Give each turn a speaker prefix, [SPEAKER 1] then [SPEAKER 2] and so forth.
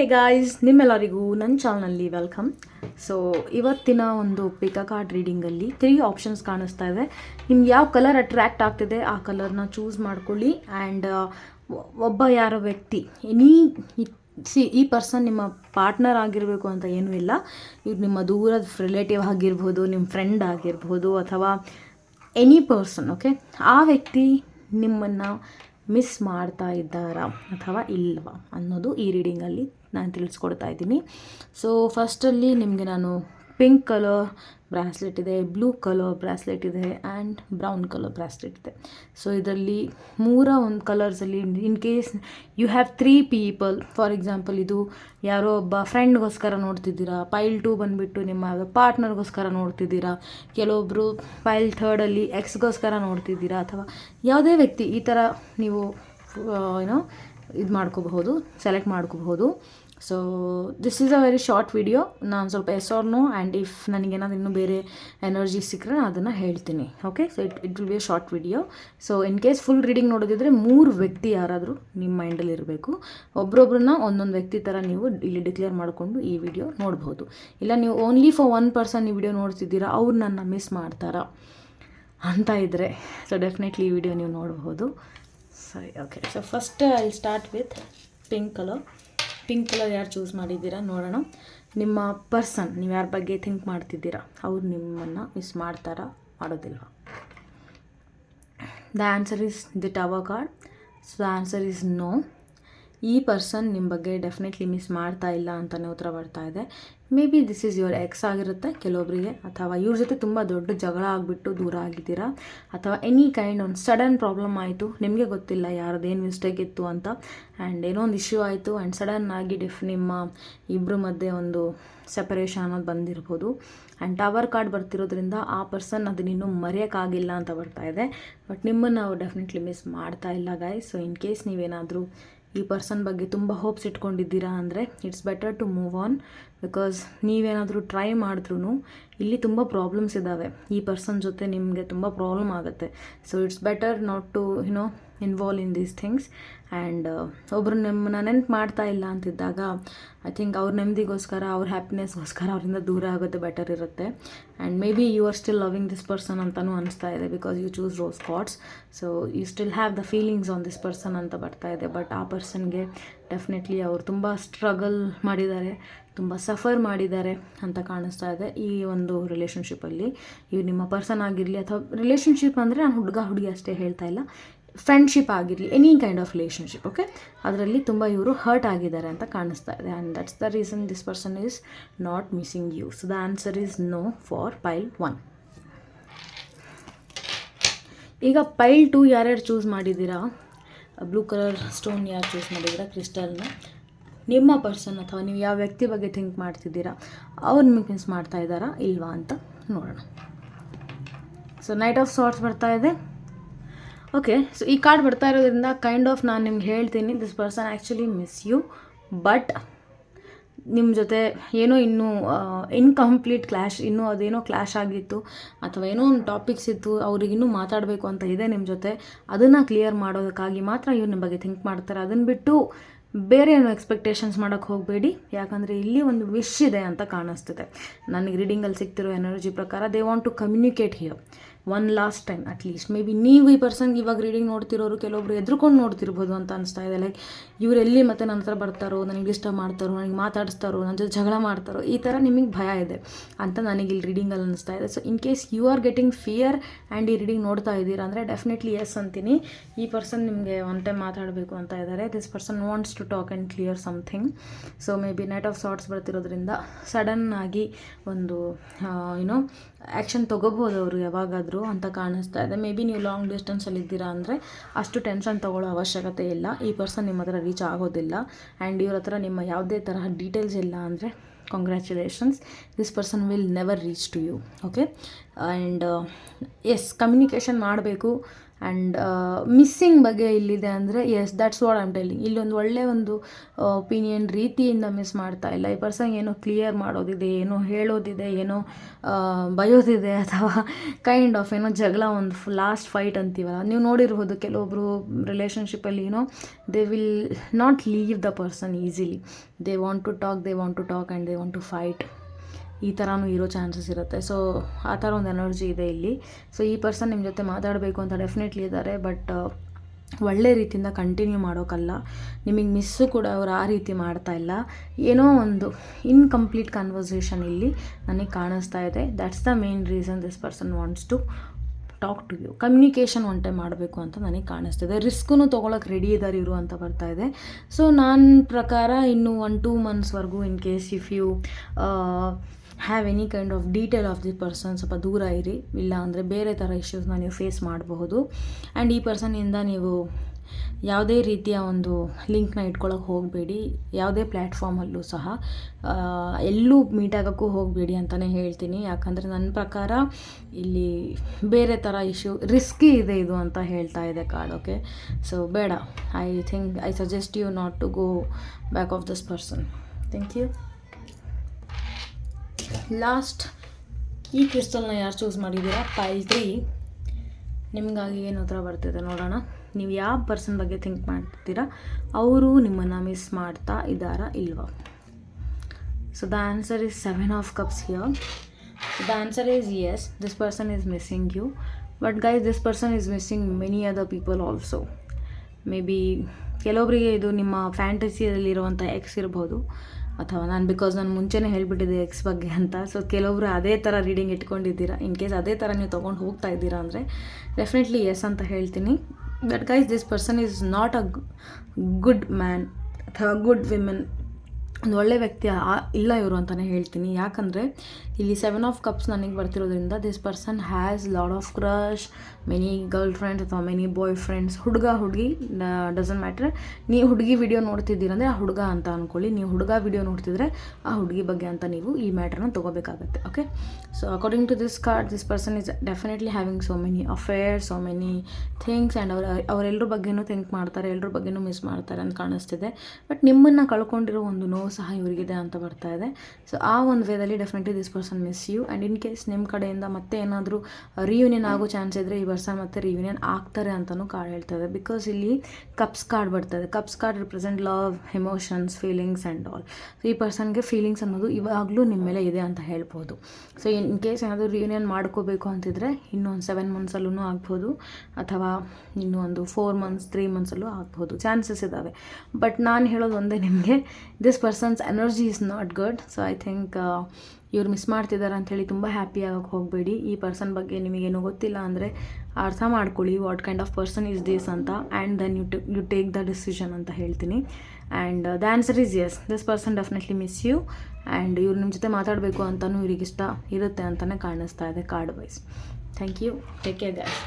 [SPEAKER 1] Hey guys ನಿಮ್ಮೆಲ್ಲರಿಗೂ ನನ್ನ ಚಾನಲ್ನಲ್ಲಿ ವೆಲ್ಕಮ್ ಸೊ ಇವತ್ತಿನ ಒಂದು ಪಿಕಾ ಕಾರ್ಡ್ ರೀಡಿಂಗಲ್ಲಿ ತ್ರೀ ಆಪ್ಷನ್ಸ್ ಕಾಣಿಸ್ತಾ ಇದೆ. ನಿಮ್ಗೆ ಯಾವ ಕಲರ್ ಅಟ್ರ್ಯಾಕ್ಟ್ ಆಗ್ತಿದೆ, ಆ ಕಲರ್ನ ಚೂಸ್ ಮಾಡ್ಕೊಳ್ಳಿ. ಆ್ಯಂಡ್ ಒಬ್ಬ ಯಾರ ವ್ಯಕ್ತಿ ಎನಿ ಸಿ ಈ ಪರ್ಸನ್ ನಿಮ್ಮ ಪಾರ್ಟ್ನರ್ ಆಗಿರಬೇಕು ಅಂತ ಏನೂ ಇಲ್ಲ. ಇವ್ರು ನಿಮ್ಮ ದೂರದ ರಿಲೇಟಿವ್ ಆಗಿರ್ಬೋದು ನಿಮ್ಮ ಫ್ರೆಂಡ್ ಆಗಿರ್ಬೋದು, ಅಥವಾ ಎನಿ ಪರ್ಸನ್ ಓಕೆ ಆ ವ್ಯಕ್ತಿ ನಿಮ್ಮನ್ನು ಮಿಸ್ ಮಾಡ್ತಾ ಇದ್ದಾರಾ ಅಥವಾ ಇಲ್ವಾ ಅನ್ನೋದು ಈ ರೀಡಿಂಗಲ್ಲಿ ನಾನು ತಿಳಿಸ್ಕೊಡ್ತಾ ಇದ್ದೀನಿ. ಸೊ ಫಸ್ಟಲ್ಲಿ ನಿಮಗೆ ನಾನು ಪಿಂಕ್ ಕಲರ್ ಬ್ರಾಸ್ಲೆಟ್ ಇದೆ ಬ್ಲೂ ಕಲರ್ ಬ್ರಾಸ್ಲೆಟ್ ಇದೆ ಆ್ಯಂಡ್ ಬ್ರೌನ್ ಕಲರ್ ಬ್ರಾಸ್ಲೆಟ್ ಇದೆ. ಸೊ ಇದರಲ್ಲಿ ಮೂರ ಒಂದು ಕಲರ್ಸಲ್ಲಿ in case you have three people for example ಇದು ಯಾರೋ ಒಬ್ಬ ಫ್ರೆಂಡ್ಗೋಸ್ಕರ ನೋಡ್ತಿದ್ದೀರಾ ಪೈಲ್ ಟೂ ಬಂದುಬಿಟ್ಟು ನಿಮ್ಮ ಪಾರ್ಟ್ನರ್ಗೋಸ್ಕರ ನೋಡ್ತಿದ್ದೀರಾ ಕೆಲವೊಬ್ಬರು ಪೈಲ್ ಥರ್ಡಲ್ಲಿ ಎಕ್ಸ್ಗೋಸ್ಕರ ನೋಡ್ತಿದ್ದೀರಾ, ಅಥವಾ ಯಾವುದೇ ವ್ಯಕ್ತಿ ಈ ಥರ ನೀವು ಏನೋ ಇದು ಮಾಡ್ಕೋಬಹುದು ಸೆಲೆಕ್ಟ್ ಮಾಡ್ಕೋಬಹುದು. So this is a very short video ನಾನು ಸ್ವಲ್ಪ ಎಸ್ ಆ್ಯಂಡ್ ಇಫ್ ನನಗೇನಾದ್ರು ಇನ್ನೂ ಬೇರೆ ಎನರ್ಜಿ ಸಿಕ್ಕರೆ ನಾನು ಅದನ್ನು ಹೇಳ್ತೀನಿ. Okay so it it will be a short video so in case full reading ನೋಡೋದಿದ್ರೆ ಮೂರು ವ್ಯಕ್ತಿ ಯಾರಾದರೂ ನಿಮ್ಮ ಮೈಂಡಲ್ಲಿ ಇರಬೇಕು. ಒಬ್ರೊಬ್ರನ್ನ ಒಂದೊಂದು ವ್ಯಕ್ತಿ ಥರ ನೀವು ಇಲ್ಲಿ ಡಿಕ್ಲೇರ್ ಮಾಡಿಕೊಂಡು ಈ ವಿಡಿಯೋ ನೋಡ್ಬೋದು. ಇಲ್ಲ, ನೀವು ಓನ್ಲಿ ಫಾರ್ ಒನ್ ಪರ್ಸನ್ ಈ ವಿಡಿಯೋ ನೋಡ್ತಿದ್ದೀರಾ, ಅವ್ರು ನನ್ನ ಮಿಸ್ ಮಾಡ್ತಾರಾ ಅಂತ ಇದ್ದರೆ ಸೊ ಡೆಫಿನೆಟ್ಲಿ ಈ ವಿಡಿಯೋ ನೀವು ನೋಡ್ಬೋದು. ಸರಿ okay so first I start with pink colour pink colour ಯಾರು ಚೂಸ್ ಮಾಡಿದ್ದೀರಾ ನೋಡೋಣ. ನಿಮ್ಮ ಪರ್ಸನ್ ನೀವು ಯಾರ ಬಗ್ಗೆ ಥಿಂಕ್ ಮಾಡ್ತಿದ್ದೀರಾ? ಅವ್ರು ನಿಮ್ಮನ್ನು ಮಿಸ್ ಮಾಡ್ತಾರಾ? ಮಾಡೋದಿಲ್ವ? The answer is the tower card so the answer is no ಈ ಪರ್ಸನ್ ನಿಮ್ಮ ಬಗ್ಗೆ ಡೆಫಿನೆಟ್ಲಿ ಮಿಸ್ ಮಾಡ್ತಾ ಇಲ್ಲ ಅಂತಲೇ ಉತ್ತರ ಬರ್ತಾ ಇದೆ. Maybe this is your ex ಆಗಿರುತ್ತೆ. ಕೆಲವೊಬ್ಬರಿಗೆ ಅಥವಾ ಇವ್ರ ಜೊತೆ ತುಂಬ ದೊಡ್ಡ ಜಗಳ ಆಗಿಬಿಟ್ಟು ದೂರ ಆಗಿದ್ದೀರಾ? ಅಥವಾ ಎನಿ ಕೈಂಡ್ ಒಂದು ಸಡನ್ ಪ್ರಾಬ್ಲಮ್ ಆಯಿತು, ನಿಮಗೆ ಗೊತ್ತಿಲ್ಲ ಯಾರದ್ದೇನು ಮಿಸ್ಟೇಕ್ ಇತ್ತು ಅಂತ. ಆ್ಯಂಡ್ ಏನೋ ಒಂದು ಇಶ್ಯೂ ಆಯಿತು ಆ್ಯಂಡ್ ಸಡನ್ ಆಗಿ ಡಿಫ್ ನಿಮ್ಮ ಇಬ್ಬರ ಮಧ್ಯೆ ಒಂದು ಸೆಪರೇಷನ್ ಅನ್ನೋದು ಬಂದಿರ್ಬೋದು. ಆ್ಯಂಡ್ ಟವರ್ ಕಾರ್ಡ್ ಬರ್ತಿರೋದ್ರಿಂದ ಆ ಪರ್ಸನ್ ಅದನ್ನಿನ್ನೂ ಮರೆಯೋಕ್ಕಾಗಿಲ್ಲ ಅಂತ ಬರ್ತಾ ಇದೆ. ಬಟ್ ನಿಮ್ಮನ್ನು ಅವ್ರು ಡೆಫಿನೆಟ್ಲಿ ಮಿಸ್ ಮಾಡ್ತಾ ಇಲ್ಲ ಗಾಯ್ ಸೊ ಇನ್ ಕೇಸ್ ನೀವೇನಾದರೂ ಈ ಪರ್ಸನ್ ಬಗ್ಗೆ ತುಂಬ ಹೋಪ್ಸ್ ಇಟ್ಕೊಂಡಿದ್ದೀರಾ ಅಂದರೆ it's better to move on because ನೀವೇನಾದರೂ ಟ್ರೈ ಮಾಡಿದ್ರೂ ಇಲ್ಲಿ ತುಂಬ ಪ್ರಾಬ್ಲಮ್ಸ್ ಇದ್ದಾವೆ ಈ ಪರ್ಸನ್ ಜೊತೆ ನಿಮಗೆ ತುಂಬ ಪ್ರಾಬ್ಲಮ್ ಆಗುತ್ತೆ. So it's better not to you know involve in these things and ಒಬ್ಬರು ನಿಮ್ಮನ್ನ ನೆನ್ಪು ಮಾಡ್ತಾ ಇಲ್ಲ ಅಂತಿದ್ದಾಗ ಐ ಥಿಂಕ್ ಅವ್ರ ನೆಮ್ಮದಿಗೋಸ್ಕರ, ಅವ್ರ ಹ್ಯಾಪಿನೆಸ್ಗೋಸ್ಕರ ಅವರಿಂದ ದೂರ ಆಗೋದು ಬೆಟರ್ ಇರುತ್ತೆ. And maybe you are still loving this person ಅಂತಲೂ ಅನಿಸ್ತಾ ಇದೆ because you choose rose quartz so you still have the feelings on this person ಅಂತ ಬರ್ತಾ ಇದೆ. ಬಟ್ ಆ ಪರ್ಸನ್ಗೆ ಡೆಫಿನೆಟ್ಲಿ ಅವರು ತುಂಬ ಸ್ಟ್ರಗಲ್ ಮಾಡಿದ್ದಾರೆ, ತುಂಬ ಸಫರ್ ಮಾಡಿದ್ದಾರೆ ಅಂತ ಕಾಣಿಸ್ತಾ ಇದೆ ಈ ಒಂದು ರಿಲೇಷನ್ಶಿಪ್ಪಲ್ಲಿ ಇವು ನಿಮ್ಮ ಪರ್ಸನ್ ಆಗಿರಲಿ ಅಥವಾ ರಿಲೇಷನ್ಶಿಪ್ ಅಂದರೆ ನಾನು ಹುಡುಗ ಹುಡುಗಿ ಅಷ್ಟೇ ಹೇಳ್ತಾ ಇಲ್ಲ. ಫ್ರೆಂಡ್ಶಿಪ್ ಆಗಿರಲಿ any kind of relationship okay ಅದರಲ್ಲಿ ತುಂಬ ಇವರು ಹರ್ಟ್ ಆಗಿದ್ದಾರೆ ಅಂತ ಕಾಣಿಸ್ತಾ ಇದೆ. And that's the reason this person is not missing you so the answer is no for pile one ಈಗ ಪೈಲ್ ಟು ಯಾರ್ಯಾರು ಚೂಸ್ ಮಾಡಿದ್ದೀರಾ? ಬ್ಲೂ ಕಲರ್ ಸ್ಟೋನ್ ಯಾರು ಚೂಸ್ ಮಾಡಿದ್ದೀರಾ? ಕ್ರಿಸ್ಟಲ್ನ ನಿಮ್ಮ ಪರ್ಸನ್ ಅಥವಾ ನೀವು ಯಾವ ವ್ಯಕ್ತಿ ಬಗ್ಗೆ ಥಿಂಕ್ ಮಾಡ್ತಿದ್ದೀರಾ? ಅವ್ರು ಮಿಸ್ ಮಾಡ್ತಾ ಇದ್ದಾರಾ? ಇಲ್ವಾ ಅಂತ ನೋಡೋಣ. ಸೊ ನೈಟ್ ಆಫ್ ಸಾರ್ಟ್ಸ್ ಬರ್ತಾ ಇದೆ. ಓಕೆ ಸೊ ಈ ಕಾರ್ಡ್ ಬರ್ತಾ ಇರೋದ್ರಿಂದ ಕೈಂಡ್ ಆಫ್ ನಾನು ನಿಮ್ಗೆ ಹೇಳ್ತೀನಿ this person actually miss you but ನಿಮ್ಮ ಜೊತೆ ಏನೋ ಇನ್ನೂ ಇನ್ಕಂಪ್ಲೀಟ್ ಕ್ಲ್ಯಾಶ್ ಇನ್ನೂ ಅದೇನೋ ಕ್ಲ್ಯಾಶ್ ಆಗಿತ್ತು, ಅಥವಾ ಏನೋ ಒಂದು ಟಾಪಿಕ್ಸ್ ಇತ್ತು, ಅವ್ರಿಗೆ ಇನ್ನೂ ಮಾತಾಡಬೇಕು ಅಂತ ಇದೆ ನಿಮ್ಮ ಜೊತೆ, ಅದನ್ನು ಕ್ಲಿಯರ್ ಮಾಡೋದಕ್ಕಾಗಿ ಮಾತ್ರ ಇವ್ರು ನಿಮ್ಮ ಬಗ್ಗೆ ಥಿಂಕ್ ಮಾಡ್ತಾರೆ. ಅದನ್ನು ಬಿಟ್ಟು ಬೇರೆ ಏನೋ ಎಕ್ಸ್ಪೆಕ್ಟೇಷನ್ಸ್ ಮಾಡೋಕ್ಕೆ ಹೋಗಬೇಡಿ. ಯಾಕಂದರೆ ಇಲ್ಲಿ ಒಂದು ವಿಶ್ ಇದೆ ಅಂತ ಕಾಣಿಸ್ತಿದೆ. ನನಗೆ ರೀಡಿಂಗಲ್ಲಿ ಸಿಗ್ತಿರೋ ಎನರ್ಜಿ ಪ್ರಕಾರ they want to communicate here one last time at least maybe ನೀವು ಈ ಪರ್ಸನ್ಗೆ ಇವಾಗ ರೀಡಿಂಗ್ ನೋಡ್ತಿರೋರು, ಕೆಲವೊಬ್ರು ಎದ್ರುಕೊಂಡು ನೋಡ್ತಿರ್ಬೋದು ಅಂತ ಅನಿಸ್ತಾ ಇದೆ. ಲೈಕ್ ಇವರೆಲ್ಲಿ ಮತ್ತೆ ನನ್ನ ಹತ್ರ ಬರ್ತಾರೋ, ನನಗೆ ಡಿಸ್ಟರ್ಬ್ ಮಾಡ್ತಾರೋ, ನನಗೆ ಮಾತಾಡಿಸ್ತಾರೋ ನನ್ನ ಜೊತೆ ಜಗಳ ಮಾಡ್ತಾರೋ, ಈ ಥರ ನಿಮಗೆ ಭಯ ಇದೆ ಅಂತ ನನಗೆ ಇಲ್ಲಿ ರೀಡಿಂಗಲ್ಲಿ ಅನಿಸ್ತಾ ಇದೆ. So in case you are getting fear and ಈ ರೀಡಿಂಗ್ ನೋಡ್ತಾ ಇದ್ದೀರಾ ಅಂದರೆ ಡೆಫಿನೆಟ್ಲಿ ಎಸ್ ಅಂತೀನಿ. ಈ ಪರ್ಸನ್ ನಿಮಗೆ ಒನ್ ಟೈಮ್ ಮಾತಾಡಬೇಕು ಅಂತ ಇದ್ದಾರೆ this person wants to talk and clear something so maybe knight of swords ಬರ್ತಿರೋದ್ರಿಂದ ಸಡನ್ನಾಗಿ ಒಂದು ಏನೋ ಆ್ಯಕ್ಷನ್ ತೊಗೋಬೋದು ಅವರು ಯಾವಾಗಾದರೂ. ಅಂತ ಕಾಣಿಸ್ತಾ ಇದೆ. ಮೇ ಬಿ ನೀವು ಲಾಂಗ್ ಡಿಸ್ಟೆನ್ಸಲ್ಲಿ ಇದ್ದೀರಾ ಅಂದರೆ ಅಷ್ಟು ಟೆನ್ಷನ್ ತೊಗೊಳ್ಳೋ ಅವಶ್ಯಕತೆ ಇಲ್ಲ. ಈ ಪರ್ಸನ್ ನಿಮ್ಮ ಹತ್ರ ರೀಚ್ ಆಗೋದಿಲ್ಲ. ಆ್ಯಂಡ್ ಇವ್ರ ಹತ್ರ ನಿಮ್ಮ ಯಾವುದೇ ತರಹ ಡೀಟೇಲ್ಸ್ ಇಲ್ಲ ಅಂದರೆ congratulations this person will never reach to you okay and yes communication ಮಾಡಬೇಕು. ಆ್ಯಂಡ್ ಮಿಸ್ಸಿಂಗ್ ಬಗ್ಗೆ ಇಲ್ಲಿದೆ ಅಂದರೆ yes that's what am telling ಇಲ್ಲೊಂದು ಒಳ್ಳೆಯ ಒಂದು ಒಪಿನಿಯನ್ ರೀತಿಯಿಂದ ಮಿಸ್ ಮಾಡ್ತಾ ಇಲ್ಲ. ಈ ಪರ್ಸನ್ ಏನೋ ಕ್ಲಿಯರ್ ಮಾಡೋದಿದೆ ಏನೋ ಹೇಳೋದಿದೆ ಏನೋ ಆ, ಬಯೋದಿದೆ ಅಥವಾ ಕೈಂಡ್ ಆಫ್ ಏನೋ ಜಗಳ ಒಂದು ಲಾಸ್ಟ್ ಫೈಟ್ ಅಂತೀವಲ್ಲ. ನೀವು ನೋಡಿರ್ಬೋದು ಕೆಲವೊಬ್ಬರು ರಿಲೇಷನ್ಶಿಪ್ಪಲ್ಲಿ ಏನೋ they will not leave the person easily they want to talk they want to talk and they want to fight ಈ ಥರನೂ ಇರೋ ಚಾನ್ಸಸ್ ಇರುತ್ತೆ. ಸೊ ಆ ಥರ ಒಂದು ಎನರ್ಜಿ ಇದೆ ಇಲ್ಲಿ. ಸೊ ಈ ಪರ್ಸನ್ ನಿಮ್ಮ ಜೊತೆ ಮಾತಾಡಬೇಕು ಅಂತ ಡೆಫಿನೆಟ್ಲಿ ಇದ್ದಾರೆ ಬಟ್ ಒಳ್ಳೆ ರೀತಿಯಿಂದ ಕಂಟಿನ್ಯೂ ಮಾಡೋಕ್ಕಲ್ಲ ನಿಮಗೆ ಮಿಸ್ಸು ಕೂಡ ಅವ್ರು ಆ ರೀತಿ ಮಾಡ್ತಾ ಇಲ್ಲ. ಏನೋ ಒಂದು ಇನ್ಕಂಪ್ಲೀಟ್ ಕನ್ವರ್ಸೇಷನ್ ಇಲ್ಲಿ ನನಗೆ ಕಾಣಿಸ್ತಾ ಇದೆ. That's the main reason this person wants to talk to you communication one ಮಾಡಬೇಕು ಅಂತ ನನಗೆ ಕಾಣಿಸ್ತಿದೆ ರಿಸ್ಕೂ ತೊಗೊಳಕ್ಕೆ ರೆಡಿ ಇದ್ದಾರೆ ಇರು ಅಂತ ಬರ್ತಾ ಇದೆ. ಸೊ ನನ್ನ ಪ್ರಕಾರ ಇನ್ನು one two ಮಂತ್ಸ್ವರೆಗೂ in case if you have any kind of detail of the person ಸ್ವಲ್ಪ ದೂರ ಇರಿ. ಇಲ್ಲ ಅಂದರೆ ಬೇರೆ ಥರ ಇಶ್ಯೂಸ್ನ ನೀವು ಫೇಸ್ ಮಾಡಬಹುದು. ಆ್ಯಂಡ್ ಈ ಪರ್ಸನ್ನಿಂದ ನೀವು ಯಾವುದೇ ರೀತಿಯ ಒಂದು ಲಿಂಕ್ನ ಇಟ್ಕೊಳ್ಳೋಕೆ ಹೋಗಬೇಡಿ. ಯಾವುದೇ ಪ್ಲ್ಯಾಟ್ಫಾರ್ಮಲ್ಲೂ ಸಹ ಎಲ್ಲೂ ಮೀಟ್ ಆಗೋಕ್ಕೂ ಹೋಗಬೇಡಿ ಅಂತಲೇ ಹೇಳ್ತೀನಿ. ಯಾಕಂದರೆ ನನ್ನ ಪ್ರಕಾರ ಇಲ್ಲಿ ಬೇರೆ ಥರ ಇಶ್ಯೂ ರಿಸ್ಕಿ ಇದೆ ಇದು ಅಂತ ಹೇಳ್ತಾ ಇದೆ ಕಾರ್ಡ್ ಓಕೆ ಸೊ ಬೇಡ. I think I suggest you not to go back of this person thank you last ಈ ಕ್ರಿಸ್ಟಲ್ನ ಯಾರು ಚೂಸ್ ಮಾಡಿದ್ದೀರಾ? ಪೈಲ್ ತ್ರೀ ನಿಮಗಾಗಿ ಏನು ಹತ್ರ ಬರ್ತಿದೆ ನೋಡೋಣ. ನೀವು ಯಾವ ಪರ್ಸನ್ ಬಗ್ಗೆ ಥಿಂಕ್ ಮಾಡ್ತೀರಾ ಅವರು ನಿಮ್ಮನ್ನು ಮಿಸ್ ಮಾಡ್ತಾ ಇದ್ದಾರಾ ಇಲ್ವಾ? So the answer is seven of cups here the answer is yes this person is missing you but guys this person is missing many other people also maybe ಕೆಲವೊಬ್ಬರಿಗೆ ಇದು ನಿಮ್ಮ ಫ್ಯಾಂಟಸಿಯಲ್ಲಿರುವಂಥ ಎಕ್ಸ್ ಇರ್ಬೋದು. ಅಥವಾ ನಾನು ಬಿಕಾಸ್ ನಾನು ಮುಂಚೆನೇ ಹೇಳಿಬಿಟ್ಟಿದ್ದೆ ಎಕ್ಸ್ ಬಗ್ಗೆ ಅಂತ. ಸೊ ಕೆಲವೊಬ್ರು ಅದೇ ಥರ ರೀಡಿಂಗ್ ಇಟ್ಕೊಂಡಿದ್ದೀರಾ. ಇನ್ ಕೇಸ್ ಅದೇ ಥರ ನೀವು ತೊಗೊಂಡು ಹೋಗ್ತಾ ಇದ್ದೀರಾ ಅಂದರೆ ಡೆಫಿನೆಟ್ಲಿ ಎಸ್ ಅಂತ ಹೇಳ್ತೀನಿ. That guys this person is not a good man ಅಥವಾ ಗುಡ್ ವಿಮೆನ್ ಒಂದು ಒಳ್ಳೆ ವ್ಯಕ್ತಿ ಇಲ್ಲ ಇವರು ಅಂತಲೇ ಹೇಳ್ತೀನಿ. ಯಾಕಂದರೆ ಇಲ್ಲಿ ಸೆವೆನ್ ಆಫ್ ಕಪ್ಸ್ ನನಗೆ ಬರ್ತಿರೋದ್ರಿಂದ this person has lot of crush many girl friends ಅಥವಾ ಮೆನಿ ಬಾಯ್ ಫ್ರೆಂಡ್ಸ್ ಹುಡುಗ ಹುಡುಗಿ ಡಸಂಟ್ ಮ್ಯಾಟ್ರ್ ನೀವು ಹುಡುಗಿ ವಿಡಿಯೋ ನೋಡ್ತಿದ್ದೀರಂದರೆ ಆ ಹುಡುಗ ಅಂತ ಅಂದ್ಕೊಳ್ಳಿ ನೀವು ಹುಡುಗ ವಿಡಿಯೋ ನೋಡ್ತಿದ್ರೆ ಆ ಹುಡುಗಿ ಬಗ್ಗೆ ಅಂತ ನೀವು ಈ ಮ್ಯಾಟ್ರನ್ನ ತೊಗೋಬೇಕಾಗತ್ತೆ okay so according to this card this person is definitely having so many affairs so many things and ಅವ್ರ ಅವರೆಲ್ಲರ ಬಗ್ಗೆನೂ ಥಿಂಕ್ ಮಾಡ್ತಾರೆ ಎಲ್ಲರ ಬಗ್ಗೆನೂ ಮಿಸ್ ಮಾಡ್ತಾರೆ ಅಂತ ಕಾಣಿಸ್ತಿದೆ. ಬಟ್ ನಿಮ್ಮನ್ನು ಕಳ್ಕೊಂಡಿರೋ ಒಂದು ನೋವು ಸಹ ಇವರಿಗಿದೆ ಅಂತ ಬರ್ತಾ ಇದೆ. ಸೊ ಆ ಒಂದು ವೇದಲ್ಲಿ definitely this person miss you and in case ನಿಮ್ಮ ಕಡೆಯಿಂದ ಮತ್ತೆ ಏನಾದರೂ ರಿಯೂನಿಯನ್ ಆಗೋ ಚಾನ್ಸ್ ಇದ್ದರೆ ಈ ವರ್ಷ ಮತ್ತೆ ರಿಯೂನಿಯನ್ ಆಗ್ತಾರೆ ಅಂತಲೂ ಕಾರ್ಡ್ ಹೇಳ್ತದೆ ಬಿಕಾಸ್ ಇಲ್ಲಿ ಕಪ್ಸ್ ಕಾರ್ಡ್ ಬರ್ತದೆ cups card represent love emotions feelings and all so ಈ ಪರ್ಸನ್ಗೆ ಫೀಲಿಂಗ್ಸ್ ಅನ್ನೋದು ಇವಾಗಲೂ ನಿಮ್ಮ ಮೇಲೆ ಇದೆ ಅಂತ ಹೇಳ್ಬೋದು. ಸೊ ಇನ್ ಕೇಸ್ ಏನಾದರೂ ರಿಯೂನಿಯನ್ ಮಾಡ್ಕೋಬೇಕು ಅಂತಿದ್ರೆ ಇನ್ನೊಂದು ಸೆವೆನ್ ಮಂತ್ಸಲ್ಲೂ ಆಗ್ಬೋದು. ಅಥವಾ ಇನ್ನೂ ಒಂದು ಫೋರ್ ಮಂತ್ಸ್ ತ್ರೀ ಮಂತ್ಸಲ್ಲೂ ಆಗ್ಬೋದು. ಚಾನ್ಸಸ್ ಇದ್ದಾವೆ ಬಟ್ ನಾನು ಹೇಳೋದು ಒಂದೇ ನಿಮಗೆ. This person's energy is not good so I think ಇವ್ರು ಮಿಸ್ ಮಾಡ್ತಿದ್ದಾರೆ ಅಂಥೇಳಿ ತುಂಬ ಹ್ಯಾಪಿ ಆಗೋಕ್ಕೆ ಹೋಗಬೇಡಿ. ಈ ಪರ್ಸನ್ ಬಗ್ಗೆ ನಿಮಗೇನು ಗೊತ್ತಿಲ್ಲ ಅಂದರೆ ಅರ್ಥ ಮಾಡ್ಕೊಳ್ಳಿ what kind of person is this ಅಂತ and then you you take the decision ಅಂತ ಹೇಳ್ತೀನಿ. And the answer is yes this person definitely miss you and ಇವ್ರು ನಿಮ್ಮ ಜೊತೆ ಮಾತಾಡಬೇಕು ಅಂತಲೂ ಇವ್ರಿಗೆ ಇಷ್ಟ ಇರುತ್ತೆ ಅಂತಲೇ ಕಾಣಿಸ್ತಾ ಇದೆ card wise thank you take care guys